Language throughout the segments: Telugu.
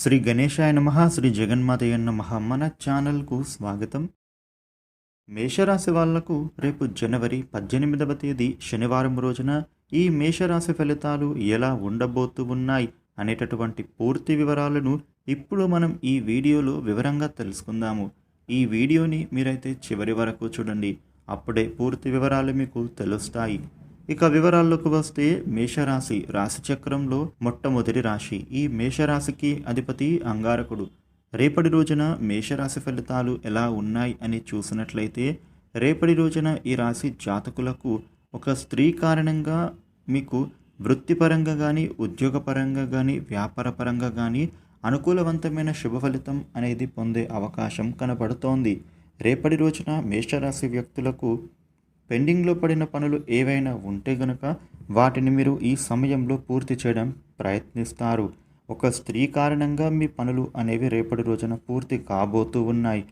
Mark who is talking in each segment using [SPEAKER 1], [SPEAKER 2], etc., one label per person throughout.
[SPEAKER 1] శ్రీ గణేశాయ నమ శ్రీ జగన్మాతయ్య నమ. మన ఛానల్కు స్వాగతం. మేషరాశి వాళ్ళకు రేపు జనవరి పద్దెనిమిదవ తేదీ శనివారం రోజున ఈ మేషరాశి ఫలితాలు ఎలా ఉండబోతూ ఉన్నాయి అనేటటువంటి పూర్తి వివరాలను ఇప్పుడు మనం ఈ వీడియోలో వివరంగా తెలుసుకుందాము. ఈ వీడియోని మీరైతే చివరి వరకు చూడండి. అప్పుడే పూర్తి వివరాలు మీకు తెలుస్తాయి. ఇక వివరాల్లోకి వస్తే మేషరాశి రాశి చక్రంలో మొట్టమొదటి రాశి. ఈ మేషరాశికి అధిపతి అంగారకుడు. రేపటి రోజున మేషరాశి ఫలితాలు ఎలా ఉన్నాయి అని చూసినట్లయితే రేపటి రోజున ఈ రాశి జాతకులకు ఒక స్త్రీ కారణంగా మీకు వృత్తిపరంగా కానీ ఉద్యోగపరంగా కానీ వ్యాపారపరంగా కానీ అనుకూలవంతమైన శుభ ఫలితం అనేది పొందే అవకాశం కనబడుతోంది. రేపటి రోజున మేషరాశి వ్యక్తులకు పెండింగ్లో పడిన పనులు ఏవైనా ఉంటే గనుక వాటిని మీరు ఈ సమయంలో పూర్తి చేయడం ప్రయత్నిస్తారు. ఒక స్త్రీ కారణంగా మీ పనులు అనేవి రేపటి రోజున పూర్తి కాబోతూ ఉన్నాయి.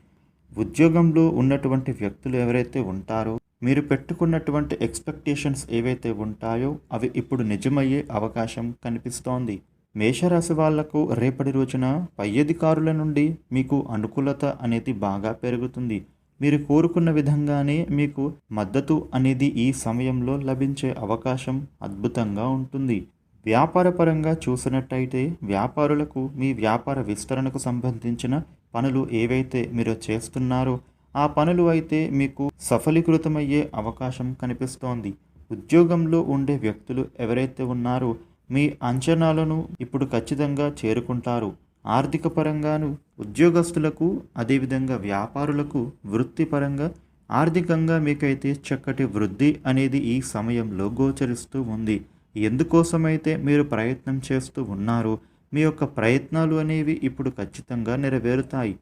[SPEAKER 1] ఉద్యోగంలో ఉన్నటువంటి వ్యక్తులు ఎవరైతే ఉంటారో మీరు పెట్టుకున్నటువంటి ఎక్స్పెక్టేషన్స్ ఏవైతే ఉంటాయో అవి ఇప్పుడు నిజమయ్యే అవకాశం కనిపిస్తోంది. మేషరాశి వాళ్ళకు రేపటి రోజున పై అధికారుల నుండి మీకు అనుకూలత అనేది బాగా పెరుగుతుంది. మీరు కోరుకున్న విధంగానే మీకు మద్దతు అనేది ఈ సమయంలో లభించే అవకాశం అద్భుతంగా ఉంటుంది. వ్యాపారపరంగా చూసినట్టయితే వ్యాపారులకు మీ వ్యాపార విస్తరణకు సంబంధించిన పనులు ఏవైతే మీరు చేస్తున్నారో ఆ పనులు అయితే మీకు సఫలీకృతమయ్యే అవకాశం కనిపిస్తోంది. ఉద్యోగంలో ఉండే వ్యక్తులు ఎవరైతే ఉన్నారో మీ అంచనాలను ఇప్పుడు ఖచ్చితంగా చేరుకుంటారు. ఆర్థిక పరంగాను ఉద్యోగస్తులకు అదేవిధంగా వ్యాపారులకు వృత్తిపరంగా ఆర్థికంగా మీకైతే చక్కటి వృద్ధి అనేది ఈ సమయంలో గోచరిస్తూ ఉంది. ఎందుకోసమైతే మీరు ప్రయత్నం చేస్తూ ఉన్నారో మీ యొక్క ప్రయత్నాలు అనేవి ఇప్పుడు ఖచ్చితంగా నెరవేరుతాయి.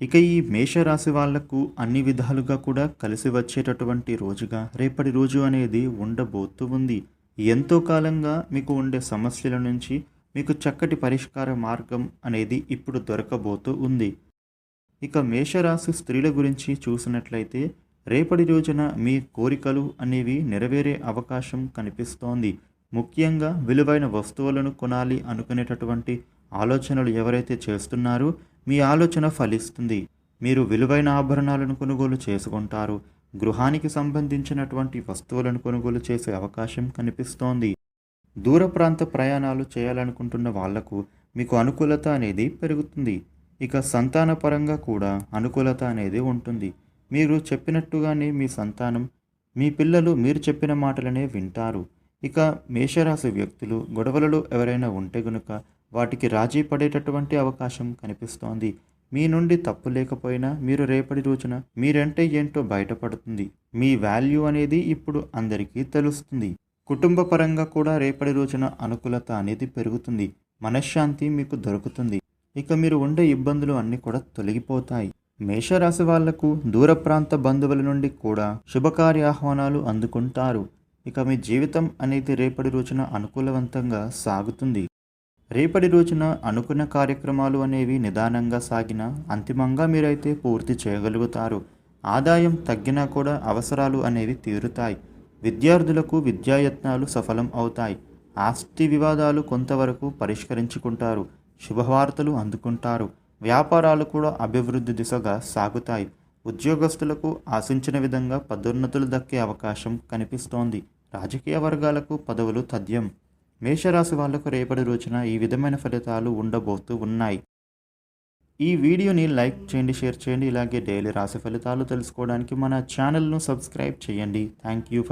[SPEAKER 1] ఇక ఈ మేషరాశి వాళ్ళకు అన్ని విధాలుగా కూడా కలిసి వచ్చేటటువంటి రోజుగా రేపటి రోజు అనేది ఉండబోతూ ఉంది. ఎంతో కాలంగా మీకు ఉండే సమస్యల నుంచి మీకు చక్కటి పరిష్కార మార్గం అనేది ఇప్పుడు దొరకబోతూ ఉంది. ఇక మేషరాశి స్త్రీల గురించి చూసినట్లయితే రేపటి రోజున మీ కోరికలు అనేవి నెరవేరే అవకాశం కనిపిస్తోంది. ముఖ్యంగా విలువైన వస్తువులను కొనాలి అనుకునేటటువంటి ఆలోచనలు ఎవరైతే చేస్తున్నారో మీ ఆలోచన ఫలిస్తుంది. మీరు విలువైన ఆభరణాలను కొనుగోలు చేసుకుంటారు. గృహానికి సంబంధించినటువంటి వస్తువులను కొనుగోలు చేసే అవకాశం కనిపిస్తోంది. దూర ప్రాంత ప్రయాణాలు చేయాలనుకుంటున్న వాళ్ళకు మీకు అనుకూలత అనేది పెరుగుతుంది. ఇక సంతానపరంగా కూడా అనుకూలత అనేది ఉంటుంది. మీరు చెప్పినట్టుగానే మీ సంతానం మీ పిల్లలు మీరు చెప్పిన మాటలనే వింటారు. ఇక మేషరాశి వ్యక్తులు గొడవలలో ఎవరైనా ఉంటే గనుక వాటికి రాజీ పడేటటువంటి అవకాశం కనిపిస్తోంది. మీ నుండి తప్పు లేకపోయినా మీరు రేపటి రోజున మీరంటే ఏంటో బయటపడుతుంది. మీ వాల్యూ అనేది ఇప్పుడు అందరికీ తెలుస్తుంది. కుటుంబ పరంగా కూడా రేపటి రోజున అనుకూలత అనేది పెరుగుతుంది. మనశ్శాంతి మీకు దొరుకుతుంది. ఇక మీరు ఉండే ఇబ్బందులు అన్నీ కూడా తొలగిపోతాయి. మేషరాశి వాళ్ళకు దూర ప్రాంత బంధువుల నుండి కూడా శుభకార్య ఆహ్వానాలు అందుకుంటారు. ఇక మీ జీవితం అనేది రేపటి రోజున అనుకూలవంతంగా సాగుతుంది. రేపటి రోజున అనుకున్న కార్యక్రమాలు అనేవి నిదానంగా సాగిన అంతిమంగా మీరైతే పూర్తి చేయగలుగుతారు. ఆదాయం తగ్గినా కూడా అవసరాలు అనేవి తీరుతాయి. విద్యార్థులకు విద్యాయత్నాలు సఫలం అవుతాయి. ఆస్తి వివాదాలు కొంతవరకు పరిష్కరించుకుంటారు. శుభవార్తలు అందుకుంటారు. వ్యాపారాలు కూడా అభివృద్ధి దిశగా సాగుతాయి. ఉద్యోగస్తులకు ఆశించిన విధంగా పదోన్నతులు దక్కే అవకాశం కనిపిస్తోంది. రాజకీయ వర్గాలకు పదవులు తథ్యం. మేషరాశి వాళ్ళకు రేపటి రోజున ఈ విధమైన ఫలితాలు ఉండబోతూ ఉన్నాయి. ఈ వీడియోని లైక్ చేయండి షేర్ చేయండి. ఇలాగే డైలీ రాశి ఫలితాలు తెలుసుకోవడానికి మన ఛానల్ను సబ్స్క్రైబ్ చేయండి. Thank you for